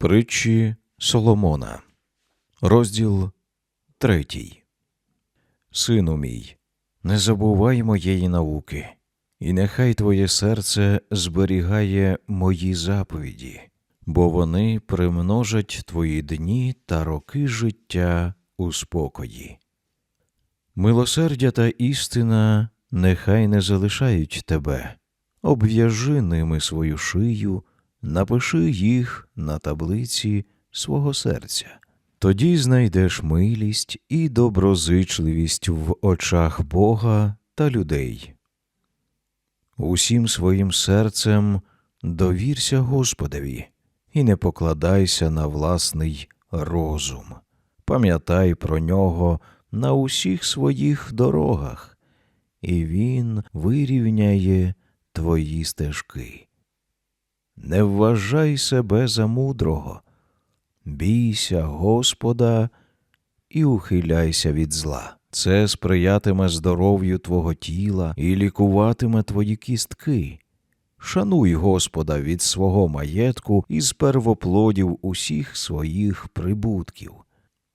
Притчі Соломона, розділ третій. Сину мій, не забувай моєї науки, і нехай твоє серце зберігає мої заповіді, бо вони примножать твої дні та роки життя у спокої. Милосердя та істина нехай не залишають тебе, обв'яжи ними свою шию, напиши їх на таблиці свого серця. Тоді знайдеш милість і доброзичливість в очах Бога та людей. Усім своїм серцем довірся Господові і не покладайся на власний розум. Пам'ятай про нього на усіх своїх дорогах, і він вирівняє твої стежки. Не вважай себе за мудрого, бійся Господа і ухиляйся від зла. Це сприятиме здоров'ю твого тіла і лікуватиме твої кістки. Шануй Господа від свого маєтку і з первоплодів усіх своїх прибутків.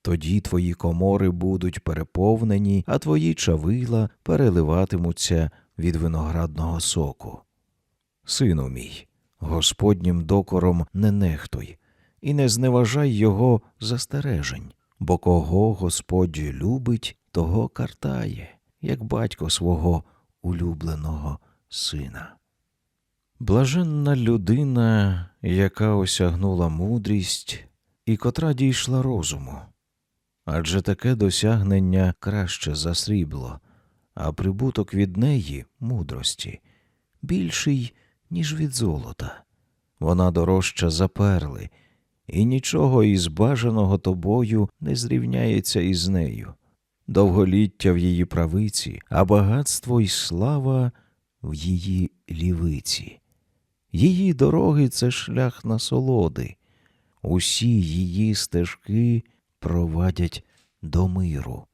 Тоді твої комори будуть переповнені, а твої чавила переливатимуться від виноградного соку. Сину мій, Господнім докором не нехтуй, і не зневажай його застережень, бо кого Господь любить, того картає, як батько свого улюбленого сина. Блаженна людина, яка осягнула мудрість і котра дійшла розуму, адже таке досягнення краще за срібло, а прибуток від неї мудрості більший, ніж від золота. Вона дорожча за перли, і нічого із бажаного тобою не зрівняється із нею. Довголіття в її правиці, а багатство й слава в її лівиці. Її дороги це шлях насолоди, усі її стежки провадять до миру.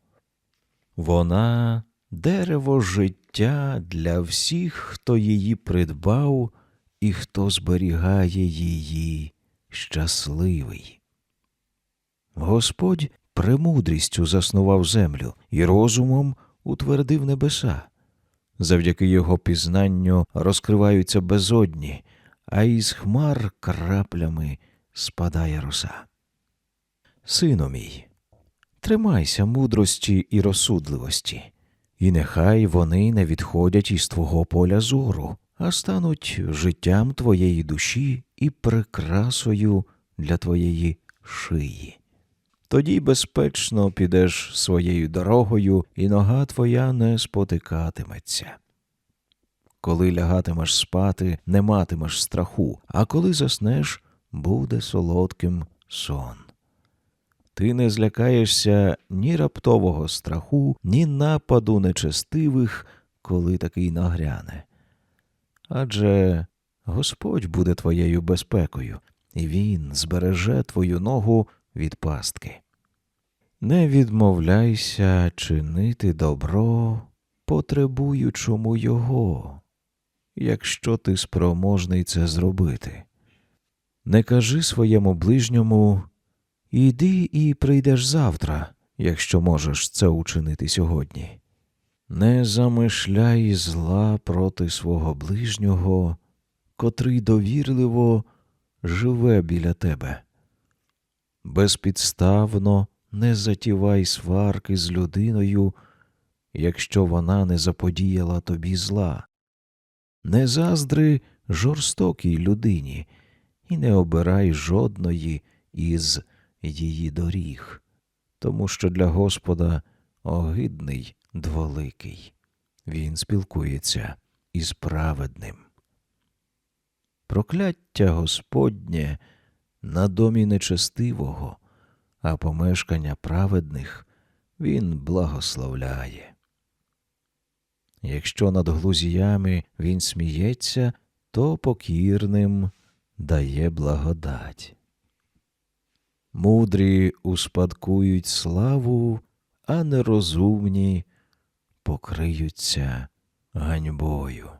Вона дерево життя для всіх, хто її придбав і хто зберігає її щасливий. Господь премудрістю заснував землю і розумом утвердив небеса. Завдяки його пізнанню розкриваються безодні, а із хмар краплями спадає роса. Сину мій, тримайся мудрості і розсудливості, і нехай вони не відходять із твого поля зору, а стануть життям твоєї душі і прикрасою для твоєї шиї. Тоді безпечно підеш своєю дорогою, і нога твоя не спотикатиметься. Коли лягатимеш спати, не матимеш страху, а коли заснеш, буде солодким сон. Ти не злякаєшся ні раптового страху, ні нападу нечестивих, коли такий нагряне. Адже Господь буде твоєю безпекою, і Він збереже твою ногу від пастки. Не відмовляйся чинити добро, потребуючому його, якщо ти спроможний це зробити. Не кажи своєму ближньому Іди і прийдеш завтра, якщо можеш це учинити сьогодні. Не замишляй зла проти свого ближнього, котрий довірливо живе біля тебе. Безпідставно не затівай сварки з людиною, якщо вона не заподіяла тобі зла. Не заздри жорстокій людині і не обирай жодної із її доріг, тому що для Господа огидний дволикий. Він спілкується із праведним. Прокляття Господнє на домі нечестивого, а помешкання праведних він благословляє. Якщо над глузіями він сміється, то покірним дає благодать. Мудрі успадкують славу, а нерозумні покриються ганьбою.